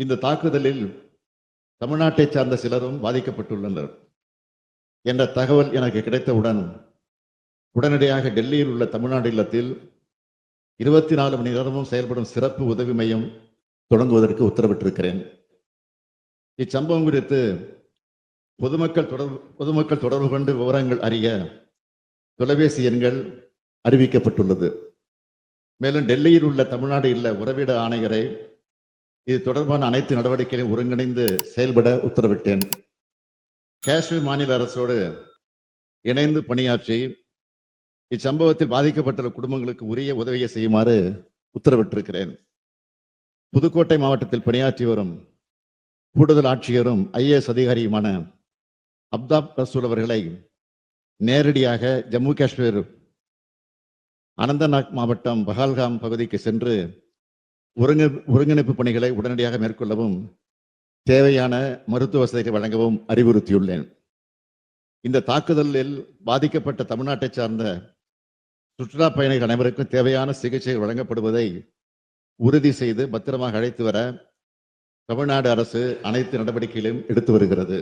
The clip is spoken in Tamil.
இந்த தாக்குதலில் தமிழ்நாட்டை சார்ந்த சிலரும் பாதிக்கப்பட்டுள்ளனர். என்ற தகவல் எனக்கு கிடைத்தவுடன் உடனடியாக டெல்லியில் உள்ள தமிழ்நாடு இல்லத்தில் இருபத்தி நாலு மணி நேரமும் செயல்படும் சிறப்பு உதவி மையம் தொடங்குவதற்கு உத்தரவிட்டிருக்கிறேன். இச்சம்பவம் குறித்து பொதுமக்கள் தொடர்பு பொதுமக்கள் தொடர்பு கொண்டு விவரங்கள் அறிய தொலைபேசி எண்கள் அறிவிக்கப்பட்டுள்ளது. மேலும் டெல்லியில் உள்ள தமிழ்நாடு இல்ல உறவிட ஆணையரை இது தொடர்பான அனைத்து நடவடிக்கைகளையும் ஒருங்கிணைந்து செயல்பட உத்தரவிட்டேன். காஷ்மீர் மாநில அரசோடு இணைந்து பணியாற்றி இச்சம்பவத்தில் பாதிக்கப்பட்டுள்ள குடும்பங்களுக்கு உரிய உதவியை செய்யுமாறு உத்தரவிட்டிருக்கிறேன். புதுக்கோட்டை மாவட்டத்தில் பணியாற்றி வரும் கூடுதல் ஆட்சியரும் ஐஏஎஸ் அதிகாரியுமான அப்தாப் ரசூல் அவர்களை நேரடியாக ஜம்மு காஷ்மீர் அனந்தநாக் மாவட்டம் பஹால்காம் பகுதிக்கு சென்று ஒருங்கி ஒருங்கிணைப்பு பணிகளை உடனடியாக மேற்கொள்ளவும் தேவையான மருத்துவ வசதிகளை வழங்கவும் அறிவுறுத்தியுள்ளேன். இந்த தாக்குதலில் பாதிக்கப்பட்ட தமிழ்நாட்டை சார்ந்த சுற்றுலா பயணிகள் அனைவருக்கும் தேவையான சிகிச்சைகள் வழங்கப்படுவதை உறுதி செய்து பத்திரமாக அழைத்து வர தமிழ்நாடு அரசு அனைத்து நடவடிக்கைகளையும் எடுத்து வருகிறது.